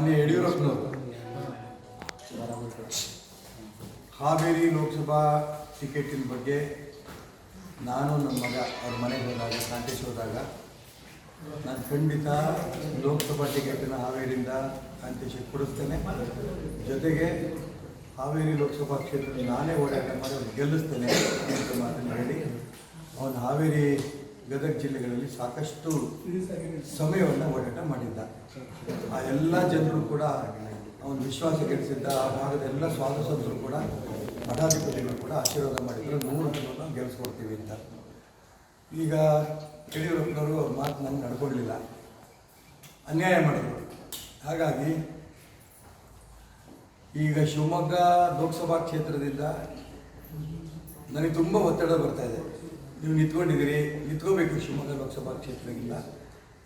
ಮಾನ್ಯ ಯಡಿಯೂರಪ್ಪನವರು. ಹಾವೇರಿ ಲೋಕಸಭಾ ಟಿಕೆಟಿನ ಬಗ್ಗೆ ನಾನು ನನ್ನ ಮಗ, ಅವ್ರ ಮನೆಗೆ ಹೋದಾಗ ಕಾಂಟೇಶ್ ಹೋದಾಗ, ನಾನು ಖಂಡಿತ ಲೋಕಸಭಾ ಟಿಕೆಟನ್ನು ಹಾವೇರಿಯಿಂದ ಕಾಂಟೇಶಿಗೆ ಕೊಡಿಸ್ತೇನೆ. ಜೊತೆಗೆ ಹಾವೇರಿ ಲೋಕಸಭಾ ಕ್ಷೇತ್ರದಲ್ಲಿ ನಾನೇ ಓಡಾಟ ಮಾಡಿ ಅವ್ರು ಗೆಲ್ಲಿಸ್ತೇನೆ ಅಂತ ಮಾತನ್ನು ಹೇಳಿ, ಅವನು ಹಾವೇರಿ ಗದಗ ಜಿಲ್ಲೆಗಳಲ್ಲಿ ಸಾಕಷ್ಟು ಸಮಯವನ್ನು ಓಡಾಟ ಮಾಡಿದ್ದ. ಆ ಎಲ್ಲ ಜನರು ಕೂಡ ಅವನು ವಿಶ್ವಾಸ ಗೆಲ್ಲಿಸಿದ್ದ ಆ ಭಾಗದ ಎಲ್ಲ ಸ್ವಾಗತಿಸಿದ್ರು ಕೂಡ ಮಠಾಧಿಪತಿಗಳು ಕೂಡ ಆಶೀರ್ವಾದ ಮಾಡಿದ್ರು. ನೂರು ಜನರನ್ನ ಗೆಲ್ಲಿಸ್ಕೊಡ್ತೀವಿ ಅಂತ. ಈಗ ಯಡಿಯೂರಪ್ಪನವರು ಅವ್ರ ಮಾತು ನಂಗೆ ನಡ್ಕೊಳ್ಳಿಲ್ಲ ಅನ್ಯಾಯ ಮಾಡಿದ್ರು. ಹಾಗಾಗಿ ಈಗ ಶಿವಮೊಗ್ಗ ಲೋಕಸಭಾ ಕ್ಷೇತ್ರದಿಂದ ನನಗೆ ತುಂಬ ಒತ್ತಡ ಬರ್ತಾ ಇದೆ. ನೀವು ನಿಂತ್ಕೊಂಡಿದ್ದೀರಿ, ನಿಂತ್ಕೋಬೇಕು ಶಿವಮೊಗ್ಗ ಲೋಕಸಭಾ ಕ್ಷೇತ್ರದಿಂದ.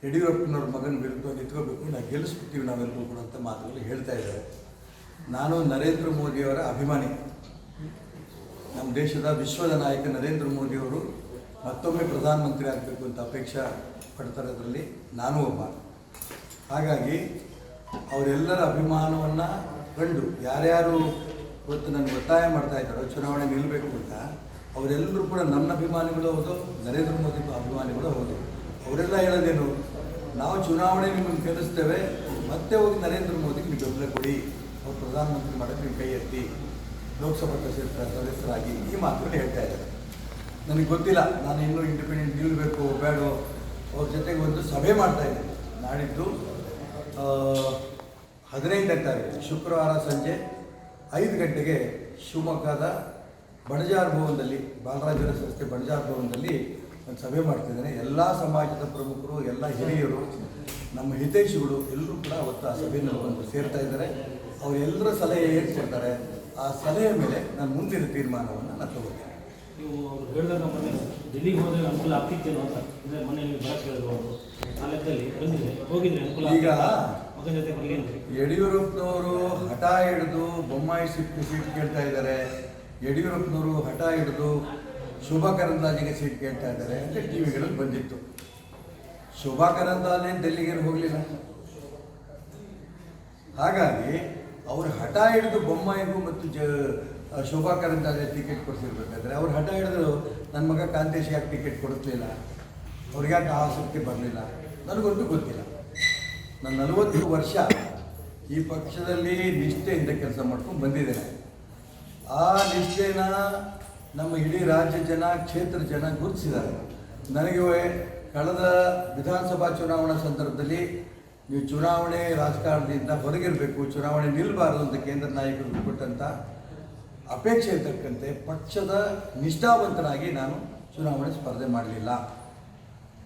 ಯಡಿಯೂರಪ್ಪನವ್ರ ಮಗನ ವಿರುದ್ಧ ನಿಂತ್ಕೋಬೇಕು ನಾವು ಗೆಲ್ಲಿಸ್ಬಿಡ್ತೀವಿ ನಾವೆಲ್ಲರೂ ಕೂಡ ಅಂತ ಮಾತುಗಳು ಹೇಳ್ತಾ ಇದ್ದಾರೆ. ನಾನು ನರೇಂದ್ರ ಮೋದಿಯವರ ಅಭಿಮಾನಿ. ನಮ್ಮ ದೇಶದ ವಿಶ್ವದ ನಾಯಕ ನರೇಂದ್ರ ಮೋದಿಯವರು ಮತ್ತೊಮ್ಮೆ ಪ್ರಧಾನಮಂತ್ರಿ ಆಗಬೇಕು ಅಂತ ಅಪೇಕ್ಷೆ ಅದರಲ್ಲಿ ನಾನು ಒಬ್ಬ. ಹಾಗಾಗಿ ಅವರೆಲ್ಲರ ಅಭಿಮಾನವನ್ನು ಕಂಡು ಯಾರ್ಯಾರು ಇವತ್ತು ನನಗೆ ಒತ್ತಾಯ ಮಾಡ್ತಾ ಇದ್ದಾರೋ, ಚುನಾವಣೆ ನಿಲ್ಲಬೇಕು ಅಂತ ಅವರೆಲ್ಲರೂ ಕೂಡ ನನ್ನ ಅಭಿಮಾನಿಗಳು ಹೌದು, ನರೇಂದ್ರ ಮೋದಿ ಅಭಿಮಾನಿಗಳು ಹೌದು. ಅವರೆಲ್ಲ ಹೇಳೋದೇನು, ನಾವು ಚುನಾವಣೆ ನಿಮ್ಮನ್ನು ಗೆಲ್ಲಿಸ್ತೇವೆ, ಮತ್ತೆ ಹೋಗಿ ನರೇಂದ್ರ ಮೋದಿಗೆ ನೀವು ಬೆಂಬಲ ಕೊಡಿ. ಅವ್ರು ಪ್ರಧಾನಮಂತ್ರಿ ಮಾಡೋಕ್ಕೆ ನೀವು ಕೈ ಎತ್ತಿ. ಲೋಕಸಭಾ ಕ್ಷೇತ್ರ ಸದಸ್ಯರಾಗಿ ಈ ಮಾತುಗಳು ಹೇಳ್ತಾ ಇದ್ದಾರೆ. ನನಗೆ ಗೊತ್ತಿಲ್ಲ, ನಾನು ಇನ್ನೂ ಇಂಡಿಪೆಂಡೆಂಟ್ ನಿಲ್ಲಬೇಕು ಬೇಡೋ, ಅವ್ರ ಜೊತೆಗೆ ಒಂದು ಸಭೆ ಮಾಡ್ತಾ ಇದ್ದೀನಿ. ನಾಡಿದ್ದು ಹದಿನೈದನೇ ತಾರೀಕು, ಶುಕ್ರವಾರ ಸಂಜೆ ಐದು ಗಂಟೆಗೆ ಶಿವಮೊಗ್ಗದ ಬಣಜಾರ್ ಭವನದಲ್ಲಿ ಬಾಲರಾಜರ ಸಂಸ್ಥೆ ಬಣಜಾರ್ ಭವನದಲ್ಲಿ ಒಂದು ಸಭೆ ಮಾಡ್ತಿದ್ದೇನೆ. ಎಲ್ಲ ಸಮಾಜದ ಪ್ರಮುಖರು ಎಲ್ಲ ಹಿರಿಯರು ನಮ್ಮ ಹಿತೈಷಿಗಳು ಎಲ್ಲರೂ ಕೂಡ ಅವತ್ತು ಆ ಸಭೆಯಲ್ಲಿ ಬಂದು ಸೇರ್ತಾ ಇದ್ದಾರೆ. ಅವರೆಲ್ಲರ ಸಲಹೆ ಏನು ಕೊಡ್ತಾರೆ ಆ ಸಲಹೆ ಮೇಲೆ ನಾನು ಮುಂದಿನ ತೀರ್ಮಾನವನ್ನು ನಾನು ತಗೋತೀನಿ. ನೀವು ಅವ್ರು ಹೇಳಿದಾಗ ಮನೆ ಡೆಲ್ಲಿಗೆ ಹೋದ್ರೆ ಅನುಕೂಲ ಆಗ್ತಿತ್ತೇನೋ ಅಂತ. ಅಂದರೆ ಮನೆಯಲ್ಲಿ ನೀವು ಆ ಲೆಕ್ಕದಲ್ಲಿ ಬಂದಿದ್ರೆ ಹೋಗಿದ್ರೆ ಅನುಕೂಲ ಈಗ? ಮಗನ ಜೊತೆ ಯಡಿಯೂರಪ್ಪನವರು ಹಠ ಹಿಡಿದು ಬೊಮ್ಮಾಯಿ ಸೀಟ್ ಸೀಟ್ ಕೇಳ್ತಾ ಇದ್ದಾರೆ. ಯಡಿಯೂರಪ್ಪನವರು ಹಠ ಹಿಡಿದು ಶೋಭಾ ಕರಂದಾಜಿಗೆ ಸೀಟ್ ಕೇಳ್ತಾ ಇದ್ದಾರೆ ಅಂತ ಟಿ ವಿಗಳಲ್ಲಿ ಬಂದಿತ್ತು. ಶೋಭಾ ಕರಂದಾಜೆ ಡೆಲ್ಲಿಗೆ ಹೋಗಲಿಲ್ಲ. ಹಾಗಾಗಿ ಅವರು ಹಠ ಹಿಡಿದು ಬೊಮ್ಮಾಯಿಗೂ ಮತ್ತು ಜ ಶೋಭಾ ಕರಂದಾಜೆ ಟಿಕೆಟ್ ಕೊಡಿಸಿರ್ಬೇಕಾದ್ರೆ ಅವ್ರು ಹಠ ಹಿಡಿದು ನನ್ನ ಮಗ ಕಾಂತೇಶ್ ಯಾಕೆ ಟಿಕೆಟ್ ಕೊಡಿಸ್ಲಿಲ್ಲ? ಅವ್ರಿಗೆ ಯಾಕೆ ಆಸಕ್ತಿ ಬರಲಿಲ್ಲ? ನನಗಂತೂ ಗೊತ್ತಿಲ್ಲ. ನನ್ನ ನಲವತ್ತು ವರ್ಷ ಈ ಪಕ್ಷದಲ್ಲಿ ನಿಷ್ಠೆಯಿಂದ ಕೆಲಸ ಮಾಡ್ಕೊಂಡು ಬಂದಿದ್ದೇನೆ. ಆ ನಿಷ್ಠೆನ ನಮ್ಮ ಇಡೀ ರಾಜ್ಯ ಜನ, ಕ್ಷೇತ್ರ ಜನ ಗುರುತಿಸಿದ್ದಾರೆ. ನನಗೆ ಕಳೆದ ವಿಧಾನಸಭಾ ಚುನಾವಣಾ ಸಂದರ್ಭದಲ್ಲಿ ನೀವು ಚುನಾವಣೆ ರಾಜಕಾರಣದಿಂದ ಹೊರಗಿರಬೇಕು, ಚುನಾವಣೆ ನಿಲ್ಲಬಾರದು ಅಂತ ಕೇಂದ್ರ ನಾಯಕರು ಕೊಟ್ಟಂಥ ಅಪೇಕ್ಷೆ ಇರ್ತಕ್ಕಂತೆ ಪಕ್ಷದ ನಿಷ್ಠಾವಂತನಾಗಿ ನಾನು ಚುನಾವಣೆ ಸ್ಪರ್ಧೆ ಮಾಡಲಿಲ್ಲ.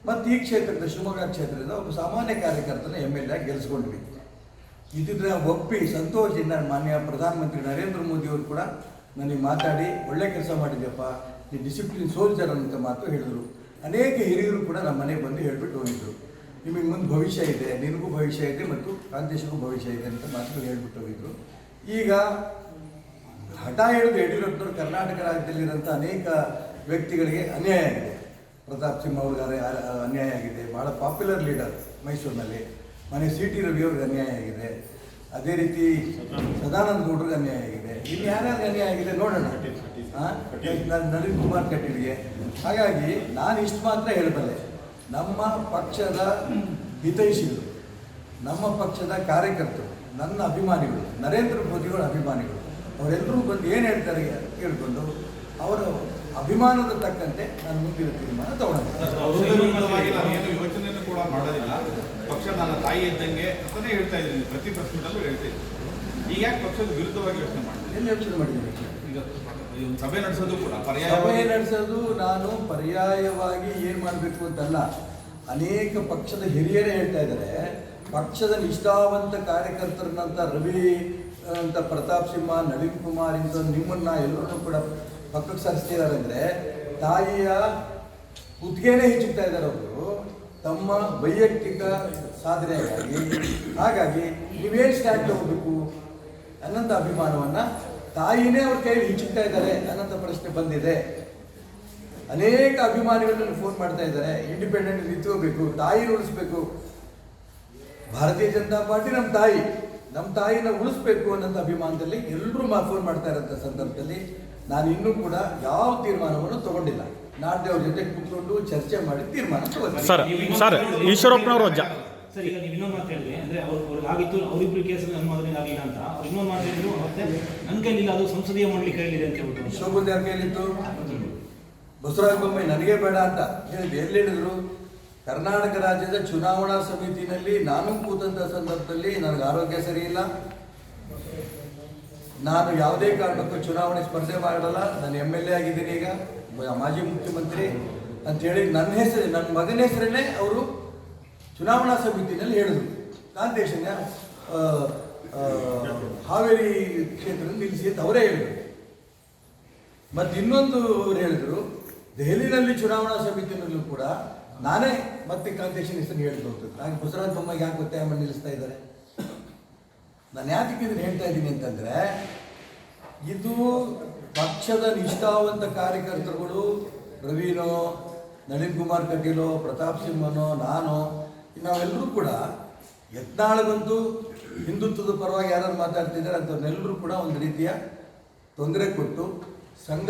ಮತ್ತು ಈ ಕ್ಷೇತ್ರದ ಶಿವಮೊಗ್ಗ ಕ್ಷೇತ್ರದಿಂದ ಒಬ್ಬ ಸಾಮಾನ್ಯ ಕಾರ್ಯಕರ್ತನ ಎಂ ಎಲ್ ಎ ಗೆಲ್ಲಿಸ್ಕೊಂಡ್ವಿ ಇದಿದ್ರೆ ಒಪ್ಪಿ ಸಂತೋಷದಿಂದ ಮಾನ್ಯ ಪ್ರಧಾನಮಂತ್ರಿ ನರೇಂದ್ರ ಮೋದಿಯವರು ಕೂಡ ನನಗೆ ಮಾತಾಡಿ ಒಳ್ಳೆ ಕೆಲಸ ಮಾಡಿದ್ಯಪ್ಪ ಈ ಡಿಸಿಪ್ಲಿನ್ ಸೋಲ್ಜರ್ ಅಂತ ಮಾತು ಹೇಳಿದರು. ಅನೇಕ ಹಿರಿಯರು ಕೂಡ ನಮ್ಮ ಮನೆಗೆ ಬಂದು ಹೇಳ್ಬಿಟ್ಟು ಹೋಗಿದ್ದರು ನಿಮಗೆ ಮುಂದೆ ಭವಿಷ್ಯ ಇದೆ, ನಿನಗೂ ಭವಿಷ್ಯ ಇದೆ ಮತ್ತು ಪ್ರಾಂತೇಶಿಗೂ ಭವಿಷ್ಯ ಇದೆ ಅಂತ ಮಾತುಗಳು ಹೇಳ್ಬಿಟ್ಟು ಹೋಗಿದ್ರು. ಈಗ ಹಠ ಹಿಡಿದು ಯಡಿಯೂರಪ್ಪನವರು ಕರ್ನಾಟಕ ರಾಜ್ಯದಲ್ಲಿರುವಂಥ ಅನೇಕ ವ್ಯಕ್ತಿಗಳಿಗೆ ಅನ್ಯಾಯ ಆಗಿದೆ. ಪ್ರತಾಪ್ ಸಿಂಹ ಅವ್ರಿಗೆ ಅನ್ಯಾಯ ಆಗಿದೆ. ಭಾಳ ಪಾಪ್ಯುಲರ್ ಲೀಡರ್ ಮೈಸೂರಿನಲ್ಲಿ. ಮನೆ ಸಿ ಟಿ ರವಿ ಅವ್ರಿಗೆ ಅನ್ಯಾಯ ಆಗಿದೆ. ಅದೇ ರೀತಿ ಸದಾನಂದ ಗೌಡ್ರಿಗೆ ಅನ್ಯಾಯ ಆಗಿದೆ. ಇನ್ನು ಯಾರ್ಯಾರು ಅನ್ಯಾಯ ಆಗಿದೆ ನೋಡೋಣ. ನಳಿನ್ ಕುಮಾರ್ ಕಟೀಲ್ಗೆ. ಹಾಗಾಗಿ ನಾನು ಇಷ್ಟು ಮಾತ್ರ ಹೇಳಬಲ್ಲೆ. ನಮ್ಮ ಪಕ್ಷದ ಹಿತೈಷಿಗಳು, ನಮ್ಮ ಪಕ್ಷದ ಕಾರ್ಯಕರ್ತರು, ನನ್ನ ಅಭಿಮಾನಿಗಳು, ನರೇಂದ್ರ ಮೋದಿಗಳ ಅಭಿಮಾನಿಗಳು, ಅವರೆಲ್ಲರೂ ಬಂದು ಏನು ಹೇಳ್ತಾರೆ ಕೇಳಿಕೊಂಡು ಅವರ ಅಭಿಮಾನದ ತಕ್ಕಂತೆ ನಾನು ಮುಂದಿನ ತೀರ್ಮಾನ ಯೋಚನೆಯನ್ನು ಕೂಡ ಮಾಡೋದಿಲ್ಲ. ಪಕ್ಷ ನನ್ನ ತಾಯಿ ಇದ್ದಂಗೆ ಅಂತಾನೆ ಹೇಳ್ತಾ ಇದ್ದೀನಿ ಪ್ರತಿ ಪ್ರಶ್ನೆದಲ್ಲೂ ಹೇಳ್ತಾ ಇದ್ದೀನಿ. ಈಗ ಯಾಕೆ ಪಕ್ಷದ ವಿರುದ್ಧವಾಗಿ ಯೋಚನೆ ಮಾಡಿದ್ದೀನಿ ಯೋಚನೆ ಮಾಡಿದ್ದೀನಿ ಈಗ ಸಭೆ ನಡೆಸೋದು ಕೂಡ ಸಭೆ ನಡೆಸೋದು ನಾನು ಪರ್ಯಾಯವಾಗಿ ಏನು ಮಾಡಬೇಕು ಅಂತಲ್ಲ ಅನೇಕ ಪಕ್ಷದ ಹಿರಿಯರೇ ಹೇಳ್ತಾ ಇದ್ದಾರೆ ಪಕ್ಷದ ನಿಷ್ಠಾವಂತ ಕಾರ್ಯಕರ್ತರನ್ನಂತ ರವಿ ಅಂತ ಪ್ರತಾಪ್ ಸಿಂಹ ನಳಿನ್ ಕುಮಾರ್ ಇಂಥ ನಿಮ್ಮನ್ನ ಎಲ್ಲರನ್ನೂ ಕೂಡ ಪಕ್ಕಕ್ಕೆ ಸರಿಸ್ತಿದ್ದಾರೆ ಅಂದರೆ ತಾಯಿಯ ಕುತ್ತಿಗೆನೇ ಹೆಚ್ಚುತ್ತಾ ಇದ್ದಾರೆ ಅವರು. ತಮ್ಮ ವೈಯಕ್ತಿಕ ಸಾಧನೆಗಾಗಿ. ಹಾಗಾಗಿ ನೀವೇನು ಸ್ಟ್ಯಾಂಡ್ ತಗೋಬೇಕು ಅನ್ನಂಥ ಅಭಿಮಾನವನ್ನು ತಾಯಿನೇ ಅವ್ರ ಕೈಯಲ್ಲಿ ಹಿಂಚುತ್ತಾ ಇದ್ದಾರೆ ಅನ್ನೋಂಥ ಪ್ರಶ್ನೆ ಬಂದಿದೆ. ಅನೇಕ ಅಭಿಮಾನಿಗಳು ಫೋನ್ ಮಾಡ್ತಾ ಇದ್ದಾರೆ. ಇಂಡಿಪೆಂಡೆಂಟ್ ನಿಂತ್ಕೋಬೇಕು ತಾಯಿ ಉಳಿಸ್ಬೇಕು. ಭಾರತೀಯ ಜನತಾ ಪಾರ್ಟಿ ನಮ್ಮ ತಾಯಿ. ನಮ್ಮ ತಾಯಿನ ಉಳಿಸ್ಬೇಕು ಅನ್ನೋಂಥ ಅಭಿಮಾನದಲ್ಲಿ ಎಲ್ಲರೂ ಫೋನ್ ಮಾಡ್ತಾ ಇರೋಂಥ ಸಂದರ್ಭದಲ್ಲಿ ನಾನು ಇನ್ನೂ ಕೂಡ ಯಾವ ತೀರ್ಮಾನವನ್ನು ತಗೊಂಡಿಲ್ಲ. ನಾಡ್ದೇವ್ರ ಜೊತೆ ಕೂತ್ಕೊಂಡು ಚರ್ಚೆ ಮಾಡಿ ತೀರ್ಮಾನ ತಗೋತೀನಿ ಸರ್ ಸರ್ ಈಶ್ವರಪ್ಪನವರು ಜ ಸರ್ ಈಗ ನೀವು ಇನ್ನೊಂದು ಮಾತು ಹೇಳಿದೆ ಅಂದ್ರೆ ಅವ್ರು ಅವ್ರಿಗೆ ಆಗಿತ್ತು ಅವರಿಬ್ರು ಕೇಸಲ್ಲಿ ಅನುಮೋದನೆ ಮಗನಿಗೆ ಆಗಿಲ್ಲ ಅಂತ. ಅವ್ರು ಇನ್ನೊಂದು ಮಾತು ಹೇಳಿದ್ರು ಮತ್ತೆ ನನ್ನ ಕೈಲಿಲ್ಲ ಅದು ಸಂಸದೀಯ ಮಂಡಳಿ ಕೈಲಿದೆ ಅಂತ ಹೇಳ್ಬಿಟ್ಟು ಶೋಭನ್ ಯಾರ ಕೈಲಿತ್ತು ಬಸವರಾಜ ಬೊಮ್ಮಾಯಿ ನನಗೆ ಬೇಡ ಅಂತ ಹೇಳಿದ್ರು ಎಲ್ಲಿ ಹೇಳಿದ್ರು? ಕರ್ನಾಟಕ ರಾಜ್ಯದ ಚುನಾವಣಾ ಸಮಿತಿನಲ್ಲಿ ನಾನು ಕೂತಂತ ಸಂದರ್ಭದಲ್ಲಿ ನನಗೆ ಆರೋಗ್ಯ ಸರಿ ಇಲ್ಲ. ನಾನು ಯಾವುದೇ ಕಾರಣಕ್ಕೂ ಚುನಾವಣೆ ಸ್ಪರ್ಧೆ ಮಾಡಲ್ಲ ನಾನು ಎಂ ಎಲ್ ಎ ಆಗಿದ್ದೀನಿ ಈಗ ಮಾಜಿ ಮುಖ್ಯಮಂತ್ರಿ ಅಂತೇಳಿ ನನ್ನ ಹೆಸರು, ನನ್ನ ಮಗನ ಹೆಸರನ್ನೇ ಅವರು ಚುನಾವಣಾ ಸಮಿತಿನಲ್ಲಿ ಹೇಳಿದರು. ಕಾಂತೇಶನ ಹಾವೇರಿ ಕ್ಷೇತ್ರದಲ್ಲಿ ನಿಲ್ಲಿಸಿ ಅಂತ ಅವರೇ ಹೇಳಿದರು. ಮತ್ತು ಇನ್ನೊಂದು ಅವ್ರು ಹೇಳಿದರು, ದೆಹಲಿನಲ್ಲಿ ಚುನಾವಣಾ ಸಮಿತಿನಲ್ಲೂ ಕೂಡ ನಾನೇ ಮತ್ತೆ ಕಾಂತೇಶನ್ ಹೆಸರು ಹೇಳಿದ್ರು ಹಾಗೆ ಗುಜರಾತ್ ತಮ್ಮ ಯಾಕೆ ಗೊತ್ತಾಯ ನಿಲ್ಲಿಸ್ತಾ ಇದ್ದಾರೆ. ನಾನು ಯಾತಕ್ಕೆ ಇದನ್ನು ಹೇಳ್ತಾ ಇದ್ದೀನಿ ಅಂತಂದರೆ, ಇದು ಪಕ್ಷದ ನಿಷ್ಠಾವಂತ ಕಾರ್ಯಕರ್ತರುಗಳು ರವೀನೋ ನಳಿನ್ ಕುಮಾರ್ ಕಟೀಲೋ, ಪ್ರತಾಪ್ ಸಿಂಹನೋ, ನಾನು, ನಾವೆಲ್ಲರೂ ಕೂಡ ಯತ್ನಾಳಗಂತೂ ಹಿಂದುತ್ವದ ಪರವಾಗಿ ಯಾರು ಮಾತಾಡ್ತಿದ್ದಾರೆ ಅಂಥವ್ರನ್ನೆಲ್ಲರೂ ಕೂಡ ಒಂದು ರೀತಿಯ ತೊಂದರೆ ಕೊಟ್ಟು, ಸಂಘ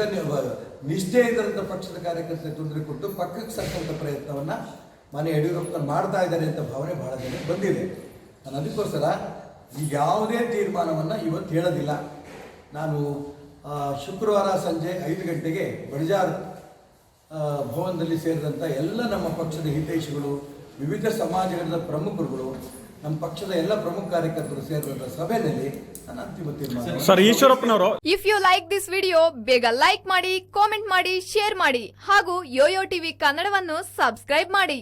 ನಿಷ್ಠೆ ಇದ್ದಂಥ ಪಕ್ಷದ ಕಾರ್ಯಕರ್ತರಿಗೆ ತೊಂದರೆ ಕೊಟ್ಟು ಪಕ್ಕಕ್ಕೆ ಸಕ್ಕಂಥ ಪ್ರಯತ್ನವನ್ನು ಮನೆ ಯಡಿಯೂರಪ್ಪ ಮಾಡ್ತಾ ಇದ್ದಾರೆ ಅಂತ ಭಾವನೆ ಬಹಳ ಜನ ಬಂದಿದೆ. ನಾನು ಅದಕ್ಕೋಸ್ಕರ ಈಗ ಯಾವುದೇ ತೀರ್ಮಾನವನ್ನು ಇವತ್ತು ಹೇಳೋದಿಲ್ಲ. ನಾನು ಶುಕ್ರವಾರ ಸಂಜೆ ಐದು ಗಂಟೆಗೆ ಬಡಜಾರ್ ಭವನದಲ್ಲಿ ಸೇರಿದಂಥ ಎಲ್ಲ ನಮ್ಮ ಪಕ್ಷದ ಹಿತೈಷಿಗಳು ವಿವಿಧ ಸಮಾಜಗಳ ಪ್ರಮುಖರುಗಳು ನಮ್ಮ ಪಕ್ಷದ ಎಲ್ಲ ಪ್ರಮುಖ ಕಾರ್ಯಕರ್ತರು ಸೇರಿದಂಥ ಸಭೆಯಲ್ಲಿ ನಾನು ಅಂತಿಮ ತೀರ್ಮಾನ sir ಈಶ್ವರಪ್ಪನವರು if you like this video ಬೇಗ ಲೈಕ್ ಮಾಡಿ ಕಾಮೆಂಟ್ ಮಾಡಿ ಶೇರ್ ಮಾಡಿ ಹಾಗೂ ಯೋಯೋ ಟಿವಿ ಕನ್ನಡವನ್ನು ಸಬ್ಸ್ಕ್ರೈಬ್ ಮಾಡಿ.